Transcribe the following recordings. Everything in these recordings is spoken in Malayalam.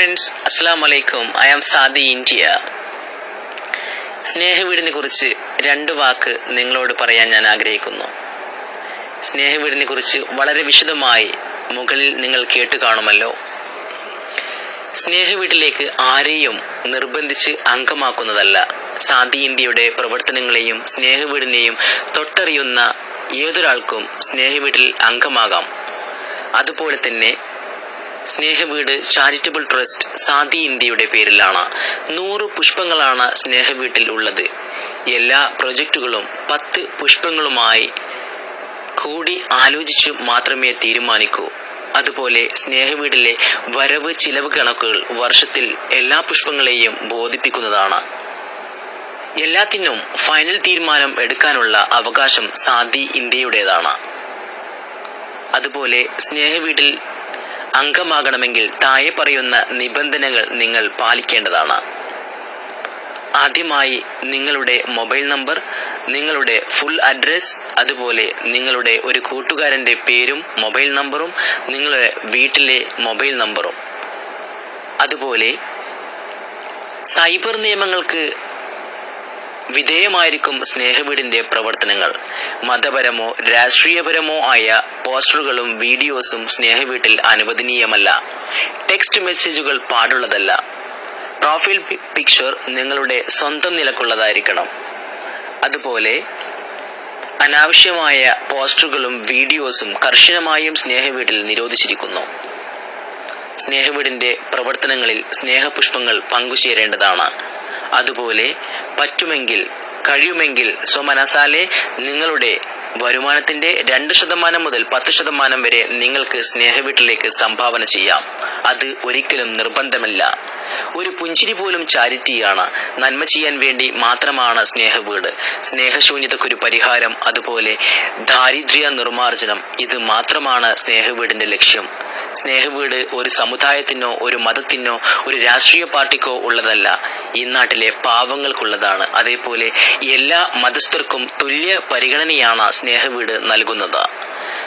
ഫ്രണ്ട്സ് അസ്സാം വലൈക്കും ഐ ആം സാദി ഇന്ത്യ സ്നേഹവീടിനെ കുറിച്ച് രണ്ട് വാക്ക് നിങ്ങളോട് പറയാൻ ഞാൻ ആഗ്രഹിക്കുന്നു. സ്നേഹവീടിനെ കുറിച്ച് വളരെ വിശദമായി മുകളിൽ നിങ്ങൾ കേട്ട് കാണുമല്ലോ. സ്നേഹവീട്ടിലേക്ക് ആരെയും നിർബന്ധിച്ച് അംഗമാക്കുന്നതല്ല. സാദി ഇന്ത്യയുടെ പ്രവർത്തനങ്ങളെയും സ്നേഹവീടിനെയും തൊട്ടറിയുന്ന ഏതൊരാൾക്കും സ്നേഹവീട്ടിൽ അംഗമാകാം. അതുപോലെ തന്നെ സ്നേഹവീട് ചാരിറ്റബിൾ ട്രസ്റ്റ് സാദി ഇന്ത്യയുടെ പേരിലാണ്. നൂറ് പുഷ്പങ്ങളാണ് സ്നേഹവീട്ടിൽ ഉള്ളത്. എല്ലാ പ്രൊജക്റ്റുകളും പത്ത് പുഷ്പങ്ങളുമായി കൂടി ആലോചിച്ചു മാത്രമേ തീരുമാനിക്കൂ. അതുപോലെ സ്നേഹവീടിലെ വരവ് ചിലവ് കണക്കുകൾ വർഷത്തിൽ എല്ലാ പുഷ്പങ്ങളെയും ബോധിപ്പിക്കുന്നതാണ്. എല്ലാത്തിനും ഫൈനൽ തീരുമാനം എടുക്കാനുള്ള അവകാശം സാദി ഇന്ത്യയുടേതാണ്. അതുപോലെ സ്നേഹവീട്ടിൽ അംഗമാകണമെങ്കിൽ താഴെ പറയുന്ന നിബന്ധനകൾ നിങ്ങൾ പാലിക്കേണ്ടതാണ്. ആദ്യമായി നിങ്ങളുടെ മൊബൈൽ നമ്പർ നിങ്ങളുടെ ഫുൾ അഡ്രസ് അതുപോലെ നിങ്ങളുടെ ഒരു കൂട്ടുകാരന്റെ പേരും മൊബൈൽ നമ്പറും നിങ്ങളുടെ വീട്ടിലെ മൊബൈൽ നമ്പറും. അതുപോലെ സൈബർ നിയമങ്ങൾക്ക് വിധേയമായിരിക്കും സ്നേഹവീടിന്റെ പ്രവർത്തനങ്ങൾ. മതപരമോ രാഷ്ട്രീയപരമോ ആയ പോസ്റ്ററുകളും വീഡിയോസും സ്നേഹവീട്ടിൽ അനുവദനീയമല്ല. ടെക്സ്റ്റ് മെസ്സേജുകൾ പാടുള്ളതല്ല. പ്രൊഫൈൽ പിക്ചർ നിങ്ങളുടെ സ്വന്തം നിലക്കുള്ളതായിരിക്കണം. അതുപോലെ അനാവശ്യമായ പോസ്റ്ററുകളും വീഡിയോസും കർശനമായും സ്നേഹവീട്ടിൽ നിരോധിച്ചിരിക്കുന്നു. സ്നേഹവീടിന്റെ പ്രവർത്തനങ്ങളിൽ സ്നേഹപുഷ്പങ്ങൾ പങ്കുചേരേണ്ടതാണ്. അതുപോലെ പറ്റുമെങ്കിൽ കഴിയുമെങ്കിൽ സ്വമനസാലെ നിങ്ങളുടെ വരുമാനത്തിന്റെ രണ്ട് ശതമാനം മുതൽ പത്ത് ശതമാനം വരെ നിങ്ങൾക്ക് സ്നേഹവീട്ടിലേക്ക് സംഭാവന ചെയ്യാം. അത് ഒരിക്കലും നിർബന്ധമല്ല. ഒരു പുഞ്ചിരി പോലും ചാരിറ്റിയാണ് നന്മ ചെയ്യാൻ വേണ്ടി മാത്രമാണ് സ്നേഹവീട്. സ്നേഹശൂന്യതക്കൊരു പരിഹാരം അതുപോലെ ദാരിദ്ര്യ നിർമാർജനം ഇത് മാത്രമാണ് സ്നേഹവീടിന്റെ ലക്ഷ്യം. സ്നേഹവീട് ഒരു സമുദായത്തിനോ ഒരു മതത്തിനോ ഒരു രാഷ്ട്രീയ പാർട്ടിക്കോ ഉള്ളതല്ല. ഈ നാട്ടിലെ പാവങ്ങൾക്കുള്ളതാണ്. അതേപോലെ എല്ലാ മതസ്ഥർക്കും തുല്യ പരിഗണനയാണ് സ്നേഹവീട് നൽകുന്നത്.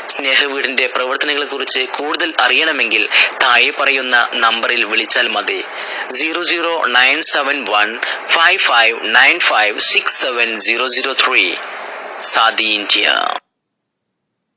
സ്നേഹവീടിന്റെ പ്രവർത്തനങ്ങളെ കുറിച്ച് കൂടുതൽ അറിയണമെങ്കിൽ താഴെ പറയുന്ന നമ്പറിൽ വിളിച്ചാൽ മതി. Zero zero nine seven one five five nine five six seven zero zero three. Saadi India.